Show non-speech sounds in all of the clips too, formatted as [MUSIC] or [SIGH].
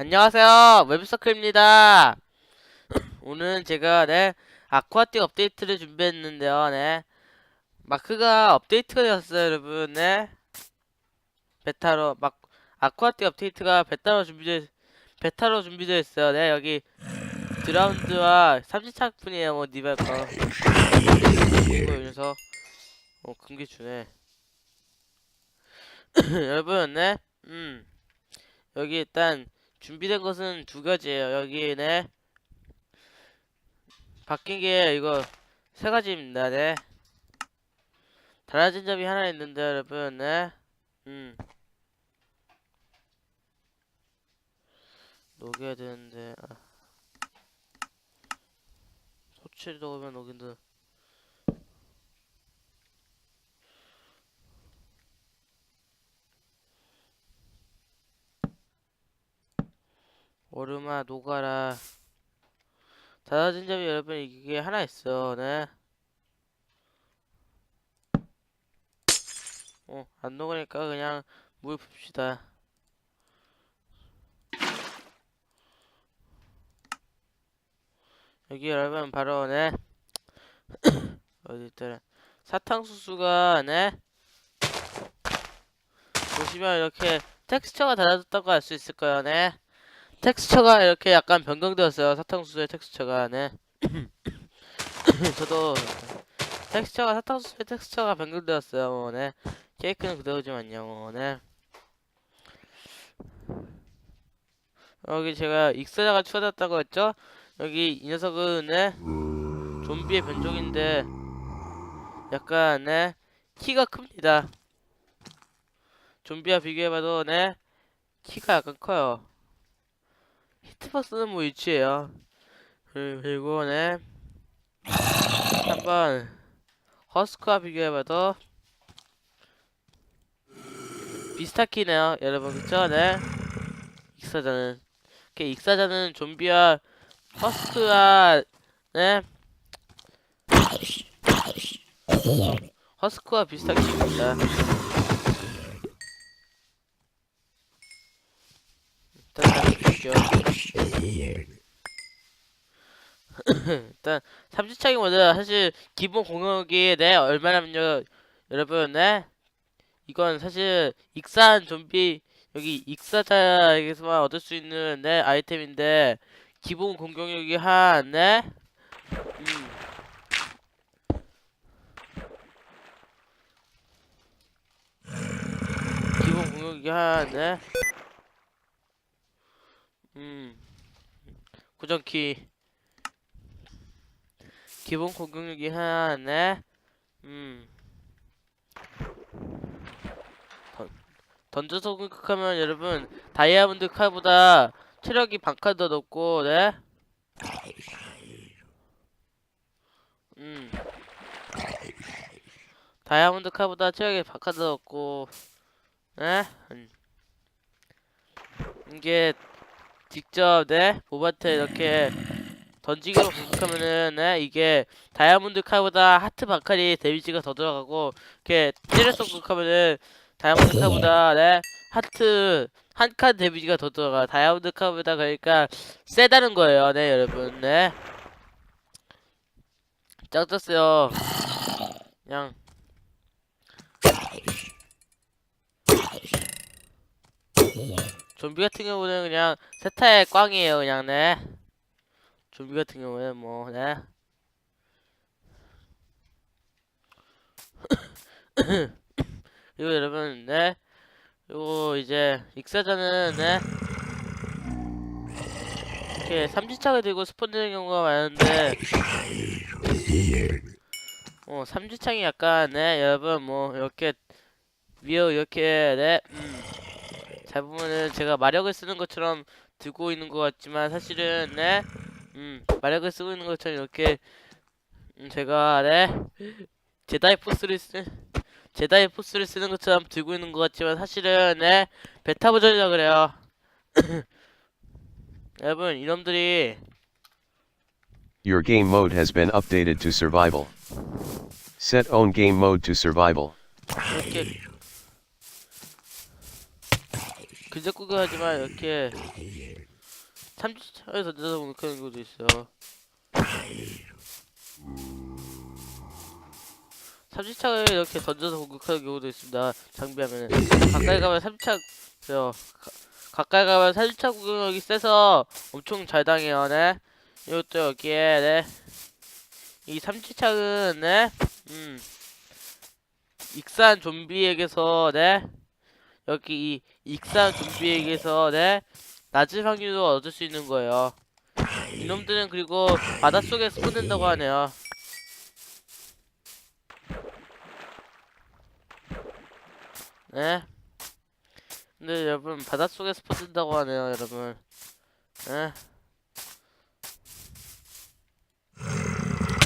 안녕하세요. 웹서클입니다. 오늘은 제가 네 아쿠아틱 업데이트를 준비했는데요. 네. 마크가 업데이트가 되었어요 여러분. 네. 베타로 막 아쿠아틱 업데이트가 베타로 준비돼 베타로 준비되어 있어요. 네 여기 드라운드와 삼지창뿐이에요 뭐 니발 거 이거 이 녀석 어 금기 주네. [CLEARS THROAT] 여러분 네 음. 여기 일단 준비된 것은 두 가지예요. 여기네 바뀐 게 이거 세 가지입니다. 네. 달라진 점이 하나 있는데 여러분, 네. 음. 녹여야 되는데 아. 소치를 넣으면 녹인다. 얼음아 녹아라. 달라진 점이 여러분 이게 하나 있어. 네. 어, 안 녹으니까 그냥 물 붓시다. 여기 여러분 바로 네. [COUGHS] 어디 있더라? 사탕수수가 네. 보시면 이렇게 텍스처가 달라졌다고 알 수 있을 거예요 네 텍스처가 이렇게 약간 변경되었어요. 사탕수수의 텍스처가 네. [COUGHS] 저도 텍스처가 사탕수수의 텍스처가 변경되었어요. 뭐, 네. 케이크는 그대로지만요. 뭐, 네. 여기 제가 익사자가 추가됐다고 했죠? 여기 이 녀석은 네. 좀비의 변종인데 약간 네. 키가 큽니다. 좀비와 비교해봐도 네. 키가 약간 커요. 히트박스는 뭐 위치예요. 그리고 네 한번 허스크와 비교해봐도 비스타키네요, 여러분 그쵸? 네 익사자는 이렇게 익사자는 좀비와 허스크와 네 허스크와 비스타키입니다. 일단 다시 볼게요. 일단 삼지창이 먼저 사실 기본 공격이 네 얼마냐면요 여러분 네 이건 사실 익사한 좀비 여기 익사자에게서만 얻을 수 있는 네 아이템인데 기본 공격력이 한 네 음. 기본 공격이 한 네 음. 고정키. 기본 공격력이 하네 음. 던, 던져서 공격하면 여러분 다이아몬드 칼보다 체력이 반칸 더 높고 네? 음. 다이아몬드 칼보다 체력이 반칸 더 높고 네? 음. 이게 직접 네 모바한테 이렇게 던지기로 공격하면은 네 이게 다이아몬드 칼보다 하트 바칼이 데미지가 더 들어가고 이렇게 때려서 공격하면은 다이아몬드 칼보다 네 하트 한 칸 데미지가 더 들어가. 다이아몬드 칼보다 그러니까 세다는 거예요 네 여러분 네. 짱졌어요. 그냥 좀비 같은 경우는 그냥 세타의 꽝이에요 그냥 네 좀비 같은 경우는 뭐 네. [COUGHS] 그리고 여러분 네 그리고 이제 익사자는 네 이렇게 삼지창을 들고 스폰 되는 경우가 많은데 어 삼지창이 약간 네 여러분 뭐 이렇게 위에 이렇게 네 음. 잘 보면은 제가 마력을 쓰는 것처럼 들고 있는 것 같지만 사실은 네, 음 마력을 쓰고 있는 것처럼 이렇게 음, 제가 네 제다이 포스를 쓰 제다이 포스를 쓰는 것처럼 들고 있는 것 같지만 사실은 네 베타 버전이라 그래요. [COUGHS] 여러분 이놈들이 Your game mode has been updated to survival. Set own game mode to survival. 이렇게 근접구가 하지만 이렇게 삼지창에서 던져서 공격하는 경우도 있어요. 삼지창을 이렇게 던져서 공격하는 경우도 있습니다. 장비하면 가까이 가면 삼지창 저 가, 가까이 가면 삼지창 공격력이 세서 엄청 잘 당해요. 네. 이것도 여기에 네. 이 삼지창은 네. 음. 익산 좀비에게서 네. 여기 이 익산 좀비에게서 네. 낮은 확률로 얻을 수 있는 거예요. 이놈들은 그리고 바닷속에 스폰된다고 하네요. 네. 근데 여러분 바닷속에 스폰된다고 하네요, 여러분. 네.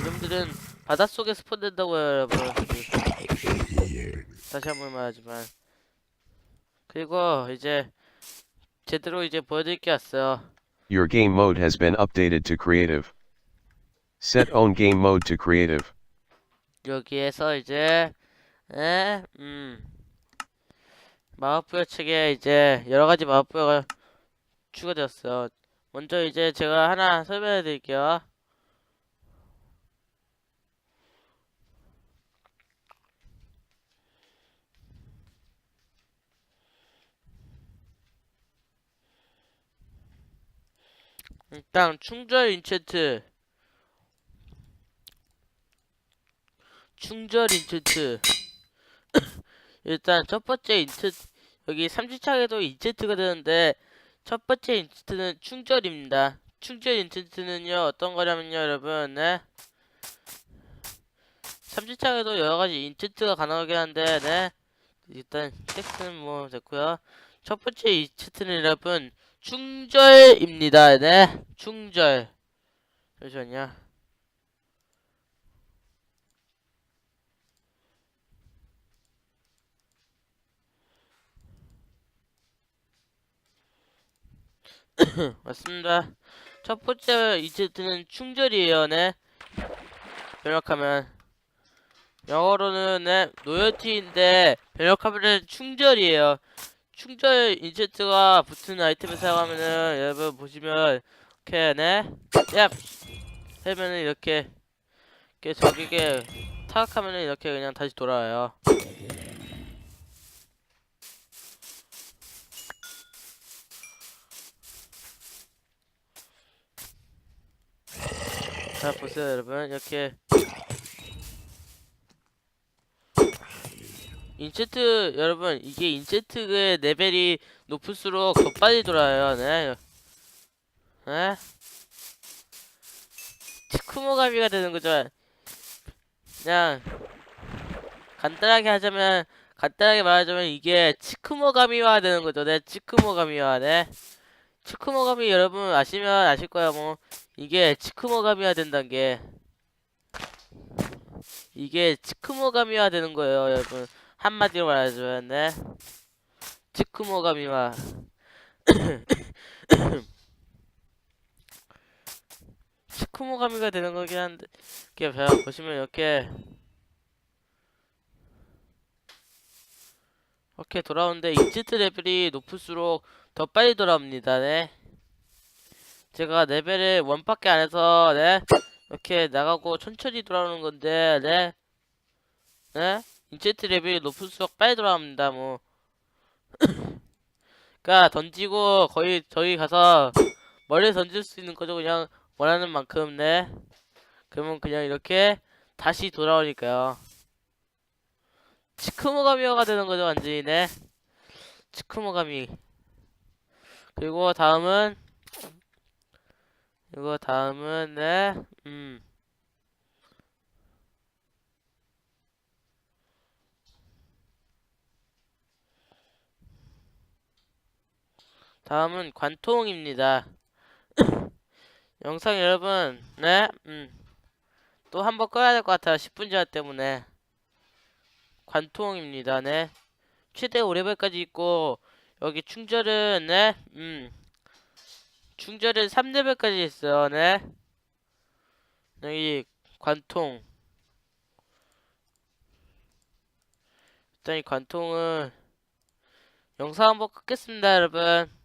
이놈들은 바닷속에 스폰된다고요, 여러분. 다시 한 번 말하지만. 그리고 이제 제대로 이제 보여드릴 게 왔어요. Your game mode has been updated to creative. Set own game mode to creative. 여기에서 이제 에, 음 마법부여 책에 이제 여러 가지 마법부여가 추가되었어요. 먼저 이제 제가 하나 설명해 드릴게요. 일단 충전 인챈트. 충전 인챈트. 일단 첫 번째 인챈트 여기 삼지창에도 인챈트가 되는데 첫 번째 인챈트는 충전입니다. 충전 인챈트는요 어떤 거냐면요 여러분 네. 삼지창에도 여러가지 인챈트가 가능하긴 한데 네. 일단 텍스트는 뭐 됐고요. 첫 번째 인챈트는 여러분 충절입니다 네 충절 잠시만요 [COUGHS] 맞습니다. 첫 번째 이제트는 충절이에요, 네. 번역하면 영어로는 네 노열티인데 번역하면은 충절이에요. 충절 인체트가 붙은 아이템을 사용하면은 여러분 보시면 이렇게 네, 얍! 하면은 이렇게 이렇게 적에게 타격하면은 이렇게 그냥 다시 돌아와요. 자 보세요 여러분. 이렇게 인체트 여러분 이게 인체트의 레벨이 높을수록 더 빨리 돌아요. 네. 네? 치쿠모가미가 되는 거죠. 그냥 간단하게 하자면 간단하게 말하자면 이게 치쿠모가미화 되는 거죠. 네 치쿠모가미화 네. 치쿠모가미 여러분 아시면 아실 거야 뭐 이게 치크모가미화 된다는 게. 이게 치크모가미화 되는 거예요 여러분 한마디로 말하자면 네. 치크모가미화 치크모가미가 [COUGHS] 되는 거긴 한데 이렇게 봐- 보시면 이렇게 이렇게 돌아오는데 인치트 레벨이 높을수록 더 빨리 돌아옵니다 네. 제가 레벨을 원밖에 안 해서 네. 이렇게 나가고 천천히 돌아오는 건데 네. 네? 인체트 레벨이 높을수록 빨리 돌아옵니다 뭐. [COUGHS] 그니까 던지고 거의 저기 가서 멀리 던질 수 있는 거죠 그냥 원하는 만큼 네. 그러면 그냥 이렇게 다시 돌아오니까요. 치크모가미어가 되는 거죠 완전히 네. 치크모가미. 그리고 다음은 이거 다음은 네, 음. 다음은 관통입니다. 영상 여러분, 네, 음. 또 한 번 꺼야 될 것 같아요. 10분 지나 때문에. 관통입니다, 네. 최대 5레벨까지 있고, 여기 충전은, 네, 음. 충전은 3레벨까지 있어요, 네. 여기 관통. 일단 이 관통은 영상 한번 끊겠습니다, 여러분.